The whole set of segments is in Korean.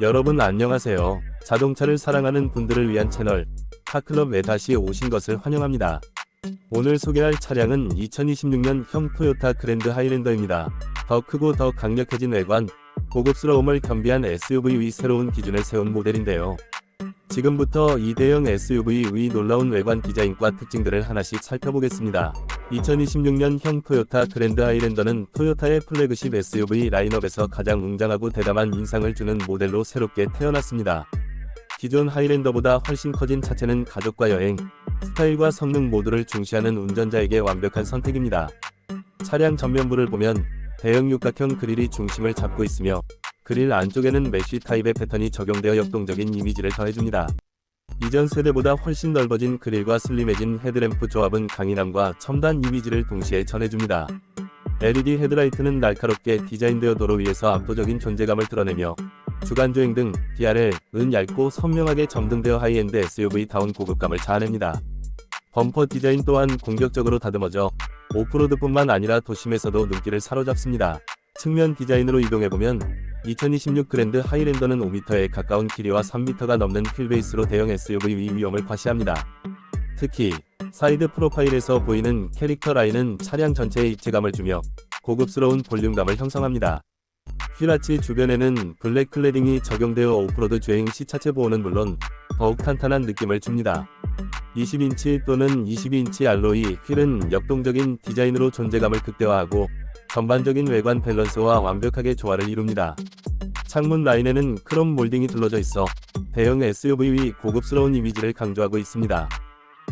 여러분 안녕하세요. 자동차를 사랑하는 분들을 위한 채널 카클럽에 다시 오신 것을 환영합니다. 오늘 소개할 차량은 2026년형 토요타 그랜드 하이랜더입니다. 더 크고 더 강력해진 외관, 고급스러움을 겸비한 SUV의 새로운 기준을 세운 모델인데요. 지금부터 이 대형 SUV의 놀라운 외관 디자인과 특징들을 하나씩 살펴보겠습니다. 2026년형 토요타 그랜드 하이랜더는 토요타의 플래그십 SUV 라인업에서 가장 웅장하고 대담한 인상을 주는 모델로 새롭게 태어났습니다. 기존 하이랜더보다 훨씬 커진 차체는 가족과 여행, 스타일과 성능 모두를 중시하는 운전자에게 완벽한 선택입니다. 차량 전면부를 보면 대형 육각형 그릴이 중심을 잡고 있으며 그릴 안쪽에는 메쉬 타입의 패턴이 적용되어 역동적인 이미지를 더해줍니다. 이전 세대보다 훨씬 넓어진 그릴과 슬림해진 헤드램프 조합은 강인함과 첨단 이미지를 동시에 전해줍니다. LED 헤드라이트는 날카롭게 디자인되어 도로 위에서 압도적인 존재감을 드러내며 주간주행 등 DRL은 얇고 선명하게 점등되어 하이엔드 SUV다운 고급감을 자아냅니다. 범퍼 디자인 또한 공격적으로 다듬어져 오프로드뿐만 아니라 도심에서도 눈길을 사로잡습니다. 측면 디자인으로 이동해보면 2026 그랜드 하이랜더는 5m에 가까운 길이와 3m가 넘는 휠베이스로 대형 SUV 위험을 과시합니다. 특히 사이드 프로파일에서 보이는 캐릭터 라인은 차량 전체에 입체감을 주며 고급스러운 볼륨감을 형성합니다. 휠아치 주변에는 블랙 클레딩이 적용되어 오프로드 주행 시 차체 보호는 물론 더욱 탄탄한 느낌을 줍니다. 20인치 또는 22인치 알로이 휠은 역동적인 디자인으로 존재감을 극대화하고 전반적인 외관 밸런스와 완벽하게 조화를 이룹니다. 창문 라인에는 크롬 몰딩이 둘러져 있어 대형 SUV의 고급스러운 이미지를 강조하고 있습니다.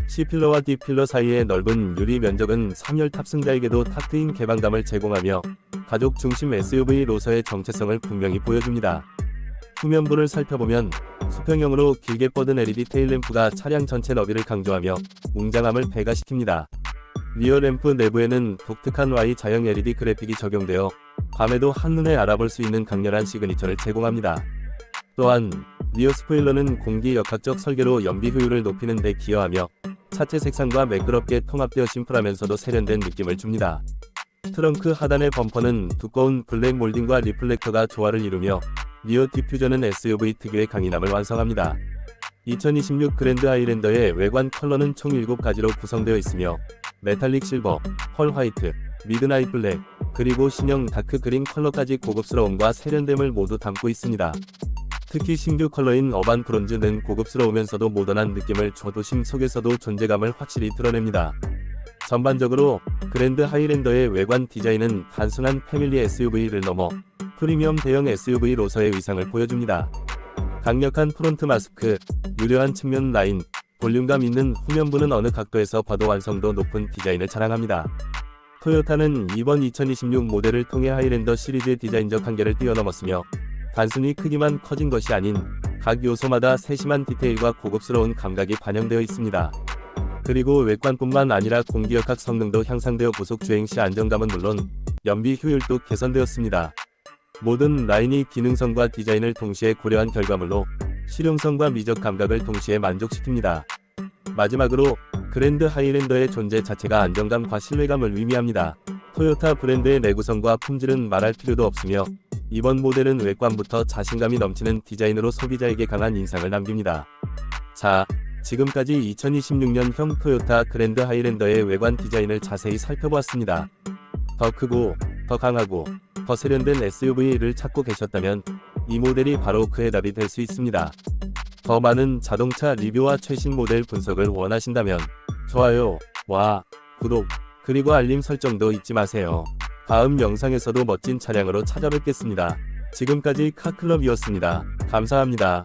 C필러와 D필러 사이의 넓은 유리 면적은 3열 탑승자에게도 탁 트인 개방감을 제공하며 가족 중심 SUV로서의 정체성을 분명히 보여줍니다. 후면부를 살펴보면 수평형으로 길게 뻗은 LED 테일램프가 차량 전체 너비를 강조하며 웅장함을 배가시킵니다. 리어 램프 내부에는 독특한 Y 자형 LED 그래픽이 적용되어 밤에도 한눈에 알아볼 수 있는 강렬한 시그니처를 제공합니다. 또한 리어 스포일러는 공기 역학적 설계로 연비 효율을 높이는 데 기여하며 차체 색상과 매끄럽게 통합되어 심플하면서도 세련된 느낌을 줍니다. 트렁크 하단의 범퍼는 두꺼운 블랙 몰딩과 리플렉터가 조화를 이루며 리어 디퓨저는 SUV 특유의 강인함을 완성합니다. 2026 그랜드 하이랜더의 외관 컬러는 총 7가지로 구성되어 있으며 메탈릭 실버, 펄 화이트, 미드나잇 블랙, 그리고 신형 다크 그린 컬러까지 고급스러움과 세련됨을 모두 담고 있습니다. 특히 신규 컬러인 어반 브론즈는 고급스러우면서도 모던한 느낌을 저도심 속에서도 존재감을 확실히 드러냅니다. 전반적으로 그랜드 하이랜더의 외관 디자인은 단순한 패밀리 SUV를 넘어 프리미엄 대형 SUV로서의 의상을 보여줍니다. 강력한 프론트 마스크, 유려한 측면 라인, 볼륨감 있는 후면부는 어느 각도에서 봐도 완성도 높은 디자인을 자랑합니다. 토요타는 이번 2026 모델을 통해 하이랜더 시리즈의 디자인적 한계를 뛰어넘었으며 단순히 크기만 커진 것이 아닌 각 요소마다 세심한 디테일과 고급스러운 감각이 반영되어 있습니다. 그리고 외관뿐만 아니라 공기역학 성능도 향상되어 고속 주행 시 안정감은 물론 연비 효율도 개선되었습니다. 모든 라인이 기능성과 디자인을 동시에 고려한 결과물로 실용성과 미적 감각을 동시에 만족시킵니다. 마지막으로 그랜드 하이랜더의 존재 자체가 안정감과 신뢰감을 의미합니다. 토요타 브랜드의 내구성과 품질은 말할 필요도 없으며 이번 모델은 외관부터 자신감이 넘치는 디자인으로 소비자에게 강한 인상을 남깁니다. 자, 지금까지 2026년형 토요타 그랜드 하이랜더의 외관 디자인을 자세히 살펴보았습니다. 더 크고, 더 강하고, 더 세련된 SUV를 찾고 계셨다면 이 모델이 바로 그의 답이 될 수 있습니다. 더 많은 자동차 리뷰와 최신 모델 분석을 원하신다면 좋아요와 구독, 그리고 알림 설정도 잊지 마세요. 다음 영상에서도 멋진 차량으로 찾아뵙겠습니다. 지금까지 카클럽이었습니다. 감사합니다.